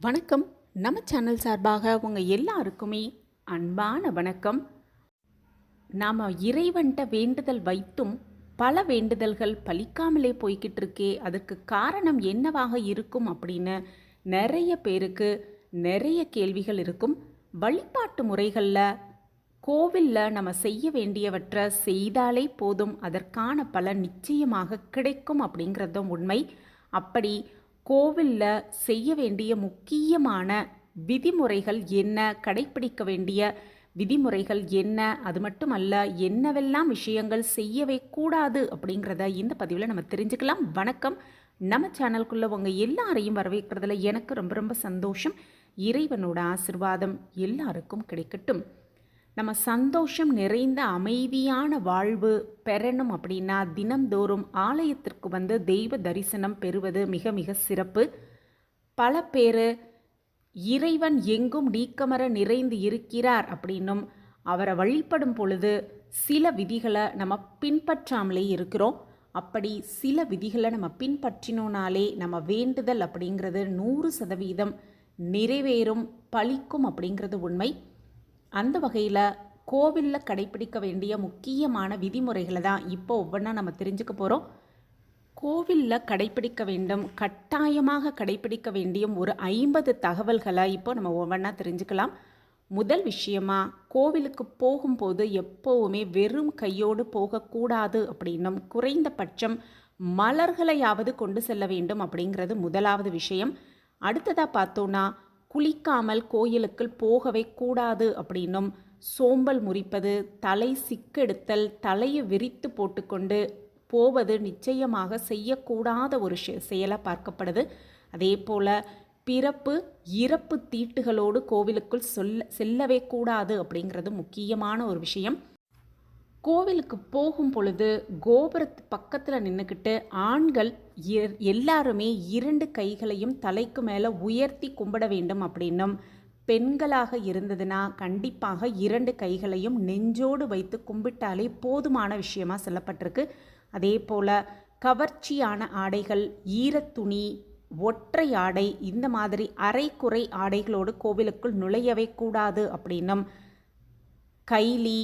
வணக்கம். நம்ம சேனல் சார்பாக உங்கள் எல்லாருக்குமே அன்பான வணக்கம். நாம் இறைவன்ட்ட வேண்டுதல் வைத்தும் பல வேண்டுதல்கள் பலிக்காமலே போய்கிட்டு இருக்கே அதுக்கு காரணம் என்னவாக இருக்கும் அப்படின்னு நிறைய பேருக்கு நிறைய கேள்விகள் இருக்கும். வழிபாட்டு முறைகளில் கோவிலில் நம்ம செய்ய வேண்டியவற்றை செய்தாலே போதும் அதற்கான பலன் நிச்சயமாக கிடைக்கும் அப்படிங்கிறதும் உண்மை. அப்படி கோவிலில் செய்ய வேண்டிய முக்கியமான விதிமுறைகள் என்ன? கடைப்பிடிக்க வேண்டிய விதிமுறைகள் என்ன? அது மட்டும் அல்ல என்னவெல்லாம் விஷயங்கள் செய்யவே கூடாது அப்படிங்கிறத இந்த பதிவில் நம்ம தெரிஞ்சுக்கலாம். வணக்கம். நம்ம சேனலுக்குள்ளே உங்கள் எல்லாரையும் வரவேற்கிறதுல எனக்கு ரொம்ப ரொம்ப சந்தோஷம். இறைவனோட ஆசிர்வாதம் எல்லாருக்கும் கிடைக்கட்டும். நம்ம சந்தோஷம் நிறைந்த அமைதியான வாழ்வு பெறணும் அப்படின்னா தினம்தோறும் ஆலயத்திற்கு வந்து தெய்வ தரிசனம் பெறுவது மிக மிக சிறப்பு. பல பேர் இறைவன் எங்கும் நீக்கமர நிறைந்து இருக்கிறார் அப்படின்னும் அவரை வழிபடும் பொழுது சில விதிகளை நம்ம பின்பற்றாமலே இருக்கிறோம். அப்படி சில விதிகளை நம்ம பின்பற்றினோனாலே நம்ம வேண்டுதல் அப்படிங்கிறது நூறு சதவீதம் நிறைவேறும் பழிக்கும் அப்படிங்கிறது உண்மை. அந்த வகையில் கோவிலில் கடைப்பிடிக்க வேண்டிய முக்கியமான விதிமுறைகளை தான் இப்போ ஒவ்வொன்றா நம்ம தெரிஞ்சுக்க போகிறோம் கோவிலில் கடைப்பிடிக்க வேண்டும் கட்டாயமாக கடைப்பிடிக்க வேண்டிய ஒரு ஐம்பது தகவல்களை இப்போ நம்ம ஒவ்வொன்றா தெரிஞ்சுக்கலாம். முதல் விஷயமா கோவிலுக்கு போகும்போது எப்போவுமே வெறும் கையோடு போகக்கூடாது அப்படின்னும் குறைந்தபட்சம் மலர்களையாவது கொண்டு செல்ல வேண்டும் அப்படிங்கிறது முதலாவது விஷயம். அடுத்ததாக பார்த்தோன்னா குளிக்காமல் கோயிலுக்குள் போகவே கூடாது அப்படின்னும். சோம்பல் முறிப்பது தலை சிக்கெடுத்தல் தலையை விரித்து போட்டுக்கொண்டு போவது நிச்சயமாக செய்யக்கூடாத ஒரு செயலாக பார்க்கப்படுது. அதே போல் பிறப்பு இறப்பு தீட்டுகளோடு கோவிலுக்குள் சொல்ல செல்லவே கூடாது அப்படிங்கிறது முக்கியமான ஒரு விஷயம். கோவிலுக்கு போகும் பொழுது கோபுரத்து பக்கத்தில் நின்றுக்கிட்டு ஆண்கள் எல்லாருமே இரண்டு கைகளையும் தலைக்கு மேலே உயர்த்தி கும்பிட வேண்டும் அப்படின்னும் பெண்களாக இருந்ததுன்னா கண்டிப்பாக இரண்டு கைகளையும் நெஞ்சோடு வைத்து கும்பிட்டாலே போதுமான விஷயமா சொல்லப்பட்டிருக்கு. அதே போல் கவர்ச்சியான ஆடைகள் ஈரத்துணி ஒற்றை ஆடை இந்த மாதிரி அரைக்குறை ஆடைகளோடு கோவிலுக்குள் நுழையவே கூடாது அப்படின்னும் கைலி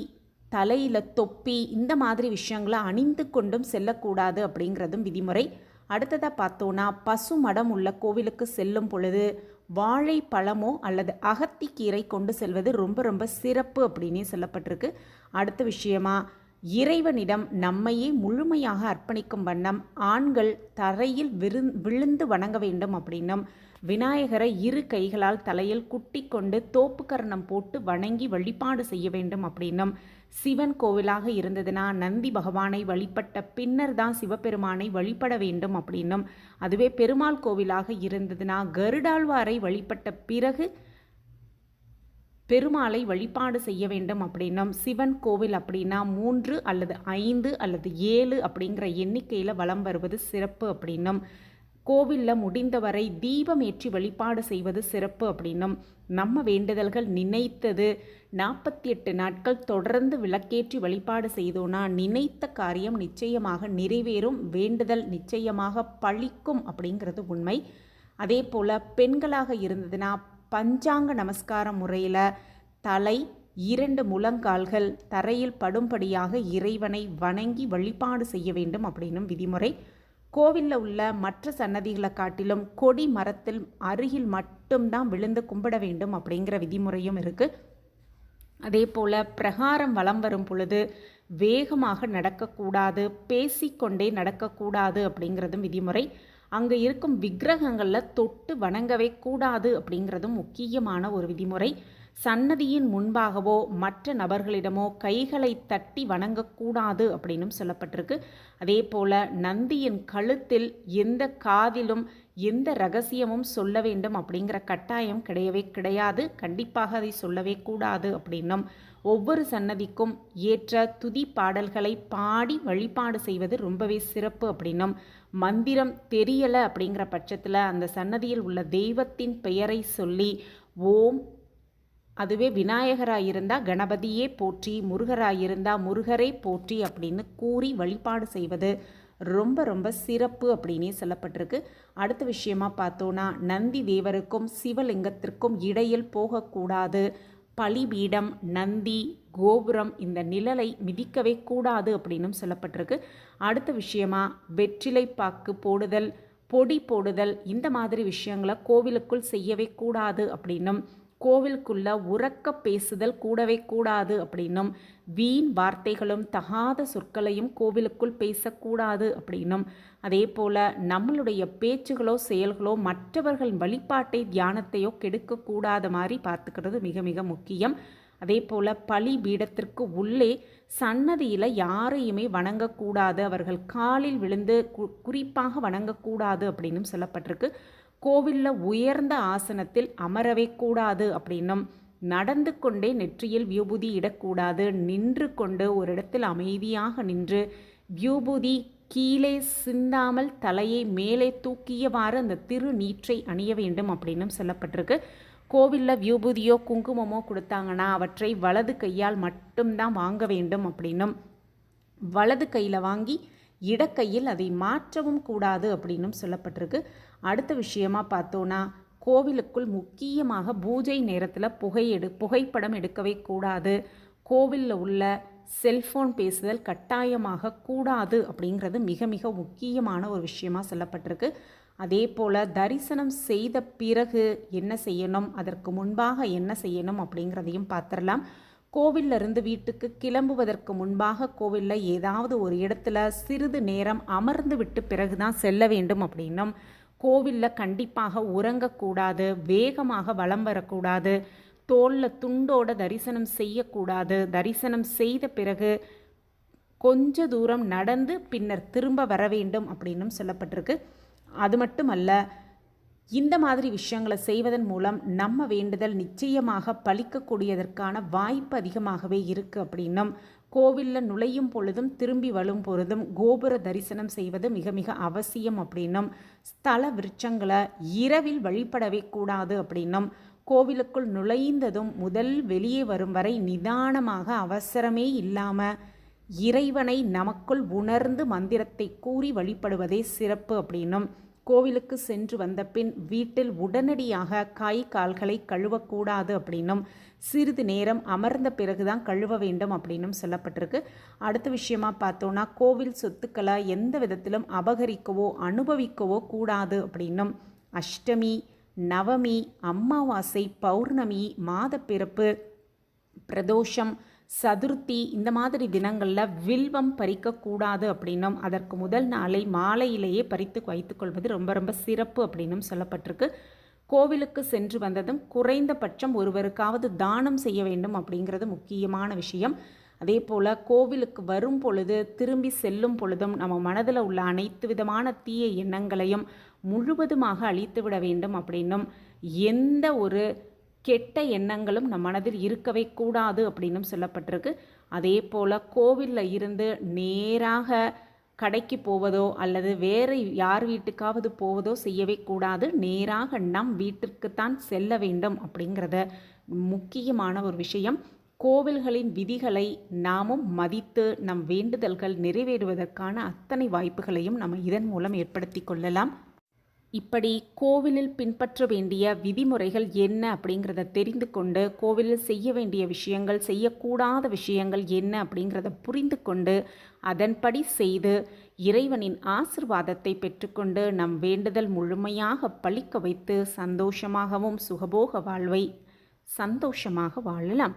தலையில் தொப்பி இந்த மாதிரி விஷயங்களை அணிந்து கொண்டும் செல்லக்கூடாது அப்படிங்கிறதும் விதிமுறை. அடுத்ததாக பார்த்தோன்னா பசு மடம் உள்ள கோவிலுக்கு செல்லும் பொழுது வாழைப்பழமோ அல்லது அகத்திக்கீரை கொண்டு செல்வது ரொம்ப ரொம்ப சிறப்பு அப்படின்னே சொல்லப்பட்டிருக்கு. அடுத்த விஷயமா இறைவனிடம் நம்மையே முழுமையாக அர்ப்பணிக்கும் வண்ணம் ஆண்கள் தரையில் விரு விழுந்து வணங்க வேண்டும் அப்படின்னும் விநாயகரை இரு கைகளால் தலையில் குட்டி கொண்டு தோப்புக்கரணம் போட்டு வணங்கி வழிபாடு செய்ய வேண்டும் அப்படின்னும் சிவன் கோவிலாக இருந்ததுன்னா நந்தி பகவானை வழிபட்ட பின்னர் தான் சிவபெருமானை வழிபட வேண்டும் அப்படின்னும். அதுவே பெருமாள் கோவிலாக இருந்ததுன்னா கருடாழ்வாரை வழிபட்ட பிறகு பெருமாளை வழிபாடு செய்ய வேண்டும் அப்படின்னும். சிவன் கோவில் அப்படின்னா மூன்று அல்லது ஐந்து அல்லது ஏழு அப்படிங்கிற எண்ணிக்கையில் வலம் வருவது சிறப்பு அப்படின்னும். கோவிலில் முடிந்தவரை தீபம் ஏற்றி வழிபாடு செய்வது சிறப்பு அப்படின்னும் நம்ம வேண்டுதல்கள் நினைத்தது நாற்பத்தி எட்டு நாட்கள் தொடர்ந்து விளக்கேற்றி வழிபாடு செய்தோன்னா நினைத்த காரியம் நிச்சயமாக நிறைவேறும் வேண்டுதல் நிச்சயமாக பழிக்கும் அப்படிங்கிறது உண்மை. அதே போல் பெண்களாக இருந்ததுன்னா பஞ்சாங்க நமஸ்கார முறையில் தலை இரண்டு முழங்கால்கள் தரையில் படும்படியாக இறைவனை வணங்கி வழிபாடு செய்ய வேண்டும் அப்படின்னும் விதிமுறை. கோவிலில் உள்ள மற்ற சன்னதிகளை காட்டிலும் கொடி மரத்தில் அருகில் மட்டும்தான் விழுந்து கும்பிட வேண்டும் அப்படிங்கிற விதிமுறையும் இருக்குது அதே போல் பிரகாரம் வலம் வரும் பொழுது வேகமாக நடக்கக்கூடாது பேசிக்கொண்டே நடக்கக்கூடாது அப்படிங்கிறதும் விதிமுறை. அங்கே இருக்கும் விக்கிரகங்களில் தொட்டு வணங்கவே கூடாது அப்படிங்கிறதும் முக்கியமான ஒரு விதிமுறை. சன்னதியின் முன்பாகவோ மற்ற நபர்களிடமோ கைகளை தட்டி வணங்கக்கூடாது அப்படின்னும் சொல்லப்பட்டிருக்கு. அதே போல் நந்தியின் கழுத்தில் எந்த காதிலும் எந்த ரகசியமும் சொல்ல வேண்டும் அப்படிங்கிற கட்டாயம் கிடையவே கிடையாது. கண்டிப்பாக அதை சொல்லவே கூடாது அப்படின்னும். ஒவ்வொரு சன்னதிக்கும் ஏற்ற துதி பாடல்களை பாடி வழிபாடு செய்வது ரொம்பவே சிறப்பு அப்படின்னும். மந்திரம் தெரியலை அப்படிங்கிற பட்சத்தில் அந்த சன்னதியில் உள்ள தெய்வத்தின் பெயரை சொல்லி ஓம் அதுவே விநாயகராக இருந்தால் கணபதியே போற்றி முருகராக இருந்தால் முருகரே போற்றி அப்படின்னு கூறி வழிபாடு செய்வது ரொம்ப ரொம்ப சிறப்பு அப்படின்னே சொல்லப்பட்டிருக்கு. அடுத்த விஷயமா பார்த்தோன்னா நந்தி தேவருக்கும் சிவலிங்கத்திற்கும் இடையில் போகக்கூடாது. பலிபீடம் நந்தி கோபுரம் இந்த நிழலை மிதிக்கவே கூடாது அப்படின்னும் சொல்லப்பட்டிருக்கு. அடுத்த விஷயமா வெற்றிலை பாக்கு போடுதல் பொடி போடுதல் இந்த மாதிரி விஷயங்களை கோவிலுக்குள் செய்யவே கூடாது அப்படின்னும் கோவிலுக்குள்ள உறக்க பேசுதல் கூடவே கூடாது அப்படின்னும். வீண் வார்த்தைகளும் தகாத சொற்களையும் கோவிலுக்குள் பேசக்கூடாது அப்படின்னும். அதே போல் நம்மளுடைய பேச்சுகளோ செயல்களோ மற்றவர்கள் வழிபாட்டை தியானத்தையோ கெடுக்கக்கூடாத மாதிரி பார்த்துக்கிறது மிக மிக முக்கியம். அதே போல் பலி பீடத்திற்கு உள்ளே சன்னதியில் யாரையுமே வணங்கக்கூடாது அவர்கள் காலில் விழுந்து கு குறிப்பாக வணங்கக்கூடாது அப்படின்னும் சொல்லப்பட்டிருக்கு. கோவிலில் உயர்ந்த ஆசனத்தில் அமரவே கூடாது அப்படின்னும் நடந்து கொண்டே நெற்றியில் வியூபூதி இடக்கூடாது நின்று கொண்டு ஒரு இடத்தில் அமைதியாக நின்று வியூபூதி கீழே சிந்தாமல் தலையை மேலே தூக்கியவாறு அந்த திரு நீற்றை அணிய வேண்டும் அப்படின்னும் சொல்லப்பட்டிருக்கு. கோவிலில் வியூபூதியோ குங்குமமோ கொடுத்தாங்கன்னா அவற்றை வலது கையால் மட்டும்தான் வாங்க வேண்டும் அப்படின்னும் வலது கையில் வாங்கி இடக்கையில் அதை மாற்றவும் கூடாது அப்படின்னும் சொல்லப்பட்டிருக்கு. அடுத்த விஷயமா பார்த்தோன்னா கோவிலுக்குள் முக்கியமாக பூஜை நேரத்தில் புகையெடு புகைப்படம் எடுக்கவே கூடாது. கோவிலில் உள்ள செல்ஃபோன் பேசுதல் கட்டாயமாக கூடாது அப்படிங்கிறது மிக மிக முக்கியமான ஒரு விஷயமா சொல்லப்பட்டிருக்கு. அதே போல் தரிசனம் செய்த பிறகு என்ன செய்யணும் அதற்கு முன்பாக என்ன செய்யணும் அப்படிங்கிறதையும் பார்த்துடலாம். கோவில்ல இருந்து வீட்டுக்கு கிளம்புவதற்கு முன்பாக கோவிலில் ஏதாவது ஒரு இடத்துல சிறிது நேரம் அமர்ந்து விட்டு பிறகு தான் செல்ல வேண்டும் அப்படின்னும். கோவிலில் கண்டிப்பாக உறங்கக்கூடாது வேகமாக வலம் வரக்கூடாது தோளில் துண்டோட தரிசனம் செய்யக்கூடாது. தரிசனம் செய்த பிறகு கொஞ்ச தூரம் நடந்து பின்னர் திரும்ப வர வேண்டும் அப்படின்னும் சொல்லப்பட்டிருக்கு. அது மட்டுமல்ல இந்த மாதிரி விஷயங்களை செய்வதன் மூலம் நம்ம வேண்டுதல் நிச்சயமாக பலிக்கக்கூடியதற்கான வாய்ப்பு அதிகமாகவே இருக்குது அப்படின்னும் கோவிலில் நுழையும் பொழுதும் திரும்பி வரும் பொழுதும் கோபுர தரிசனம் செய்வது மிக மிக அவசியம் அப்படின்னும் ஸ்தல விருட்சங்களை இரவில் வழிபடவே கூடாது அப்படின்னும் கோவிலுக்குள் நுழைந்ததும் முதல் வெளியே வரும் வரை நிதானமாக அவசரமே இல்லாமல் இறைவனை நமக்குள் உணர்ந்து மந்திரத்தை கூறி வழிபடுவதே சிறப்பு அப்படின்னும் கோவிலுக்கு சென்று வந்த பின் வீட்டில் உடனடியாக கை கால்களை கழுவக்கூடாது அப்படின்னும் சிறிது நேரம் அமர்ந்த பிறகுதான் கழுவ வேண்டும் அப்படின்னும் சொல்லப்பட்டிருக்கு. அடுத்த விஷயமா பார்த்தோன்னா கோவில் சொத்துக்களை எந்த விதத்திலும் அபகரிக்கவோ அனுபவிக்கவோ கூடாது அப்படின்னும் அஷ்டமி நவமி அமாவாசை பௌர்ணமி மாதப்பிறப்பு பிரதோஷம் சதுர்த்தி இந்த மாதிரி தினங்களில் வில்வம் பறிக்கக்கூடாது அப்படின்னும் அதற்கு முதல் நாளை மாலையிலேயே பறித்து வைத்துக்கொள்வது ரொம்ப ரொம்ப சிறப்பு அப்படின்னும் சொல்லப்பட்டிருக்கு. கோவிலுக்கு சென்று வந்ததும் குறைந்தபட்சம் ஒருவருக்காவது தானம் செய்ய வேண்டும் அப்படிங்கிறது முக்கியமான விஷயம். அதே போல் கோவிலுக்கு வரும் பொழுது திரும்பி செல்லும் பொழுதும் நம்ம மனதில் உள்ள அனைத்து விதமான தீய எண்ணங்களையும் முழுவதுமாக அழித்து விட வேண்டும் அப்படின்னும் எந்த ஒரு கெட்ட எண்ணங்களும் நம் மனதில் இருக்கவே கூடாது அப்படின்னும் சொல்லப்பட்டிருக்கு. அதே போல் கோவிலில் இருந்து நேராக கடைக்கு போவதோ அல்லது வேறு யார் வீட்டுக்காவது போவதோ செய்யவே கூடாது. நேராக நம் வீட்டிற்குத்தான் செல்ல வேண்டும் அப்படிங்கிறத முக்கியமான ஒரு விஷயம். கோவில்களின் விதிகளை நாமும் மதித்து நம் வேண்டுதல்கள் நிறைவேறுவதற்கான அத்தனை வாய்ப்புகளையும் நம்ம இதன் மூலம் ஏற்படுத்தி கொள்ளலாம். இப்படி கோவிலில் பின்பற்ற வேண்டிய விதிமுறைகள் என்ன அப்படிங்கிறத தெரிந்து கொண்டு கோவிலில் செய்ய வேண்டிய விஷயங்கள் செய்யக்கூடாத விஷயங்கள் என்ன அப்படிங்கிறத புரிந்து கொண்டு அதன்படி செய்து இறைவனின் ஆசிர்வாதத்தை பெற்றுக்கொண்டு நம் வேண்டுதல் முழுமையாக பழிக்க வைத்து சந்தோஷமாகவும் சுகபோக வாழ்வை சந்தோஷமாக வாழலாம்.